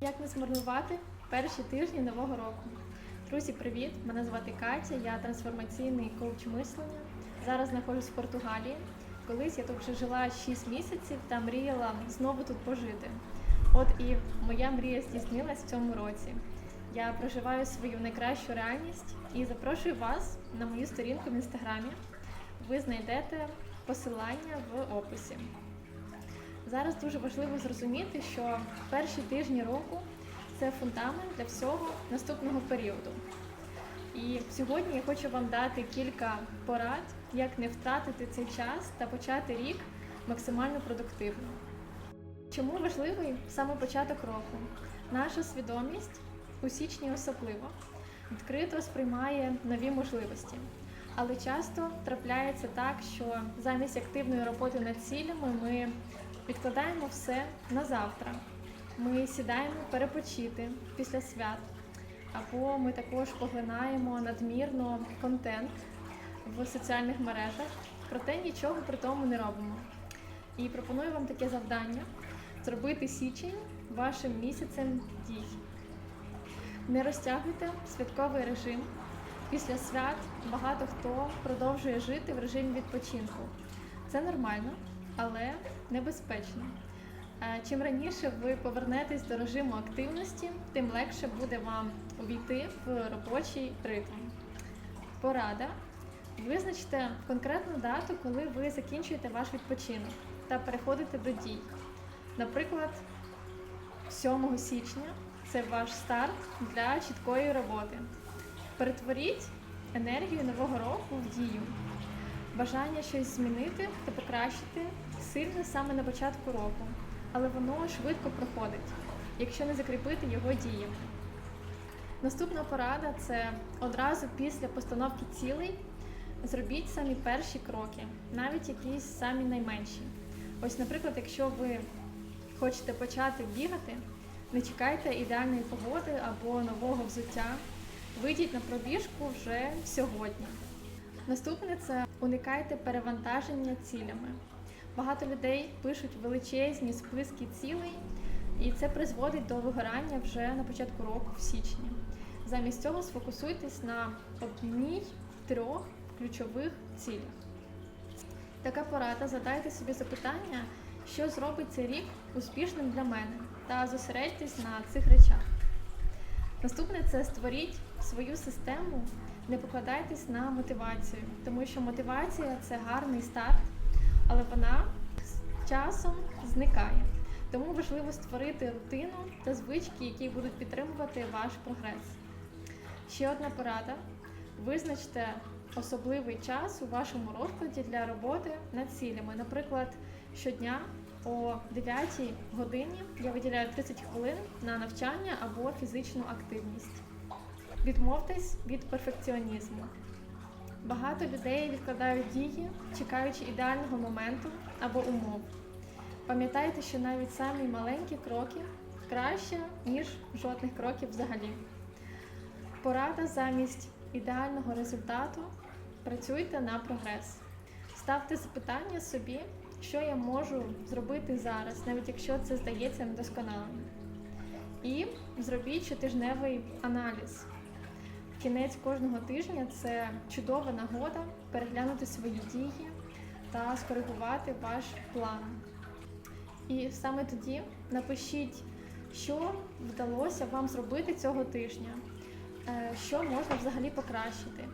Як не змарнувати перші тижні нового року? Друзі, привіт! Мене звати Катя, я трансформаційний коуч мислення. Зараз знаходжусь в Португалії. Колись я тут вже жила 6 місяців та мріяла знову тут пожити. От і моя мрія здійснилась в цьому році. Я проживаю свою найкращу реальність і запрошую вас на мою сторінку в інстаграмі. Ви знайдете посилання в описі. Зараз дуже важливо зрозуміти, що перші тижні року це фундамент для всього наступного періоду. І сьогодні я хочу вам дати кілька порад, як не втратити цей час та почати рік максимально продуктивно. Чому важливий саме початок року? Наша свідомість у січні особливо відкрито сприймає нові можливості. Але часто трапляється так, що замість активної роботи над цілями ми відкладаємо все на завтра. Ми сідаємо перепочити після свят, або ми також поглинаємо надмірно контент в соціальних мережах, проте нічого при тому не робимо. І пропоную вам таке завдання зробити січень вашим місяцем дій. Не розтягуйте святковий режим. Після свят багато хто продовжує жити в режимі відпочинку. Це нормально, але небезпечно. Е, Чим раніше ви повернетесь до режиму активності, тим легше буде вам увійти в робочий ритм. Порада. Визначте конкретну дату, коли ви закінчуєте ваш відпочинок та переходите до дій. Наприклад, 7 січня це ваш старт для чіткої роботи. Перетворіть енергію нового року в дію. Бажання щось змінити та покращити сильне саме на початку року, але воно швидко проходить, якщо не закріпити його діями. Наступна порада це одразу після постановки цілей зробіть самі перші кроки, навіть якісь самі найменші. Ось, наприклад, якщо ви хочете почати бігати, не чекайте ідеальної погоди або нового взуття. Вийдіть на пробіжку вже сьогодні. Наступне це уникайте перевантаження цілями. Багато людей пишуть величезні списки цілей, і це призводить до вигорання вже на початку року в січні. Замість цього сфокусуйтесь на одній трьох ключових цілях. Така порада задайте собі запитання, що зробить цей рік успішним для мене, та зосередьтесь на цих речах. Наступне це створіть свою систему, не покладайтесь на мотивацію, тому що мотивація це гарний старт, але вона з часом зникає. Тому важливо створити рутину та звички, які будуть підтримувати ваш прогрес. Ще одна порада: визначте особливий час у вашому розкладі для роботи над цілями. Наприклад, щодня о 9 годині я виділяю 30 хвилин на навчання або фізичну активність. Відмовтесь від перфекціонізму. Багато людей відкладають дії, чекаючи ідеального моменту або умов. Пам'ятайте, що навіть самі маленькі кроки краще, ніж жодних кроків взагалі. Порада замість ідеального результату працюйте на прогрес. Ставте запитання собі, що я можу зробити зараз, навіть якщо це здається недосконалим. І зробіть щотижневий аналіз. Кінець кожного тижня це чудова нагода переглянути свої дії та скоригувати ваш план. І саме тоді напишіть, що вдалося вам зробити цього тижня, е, що можна взагалі покращити,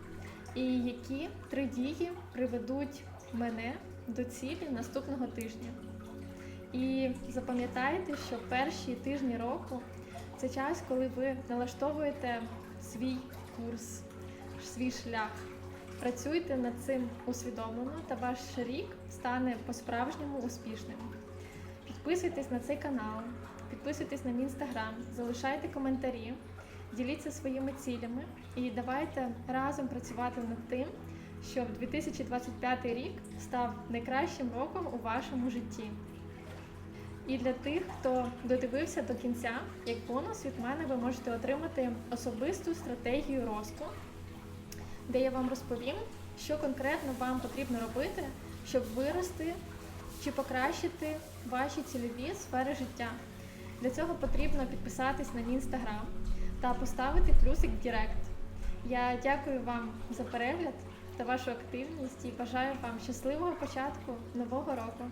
і які три дії приведуть мене до цілі наступного тижня. І запам'ятайте, що перші тижні року це час, коли ви налаштовуєте свій курс, свій шлях. Працюйте над цим усвідомлено, та ваш рік стане по-справжньому успішним. Підписуйтесь на цей канал, підписуйтесь на мій інстаграм, залишайте коментарі, діліться своїми цілями і давайте разом працювати над тим, щоб 2025 рік став найкращим роком у вашому житті. І для тих, хто додивився до кінця, як бонус від мене ви можете отримати особисту стратегію росту, де я вам розповім, що конкретно вам потрібно робити, щоб вирости чи покращити ваші цільові сфери життя. Для цього потрібно підписатись на мій інстаграм та поставити плюсик в Директ. Я дякую вам за перегляд та вашу активність і бажаю вам щасливого початку нового року.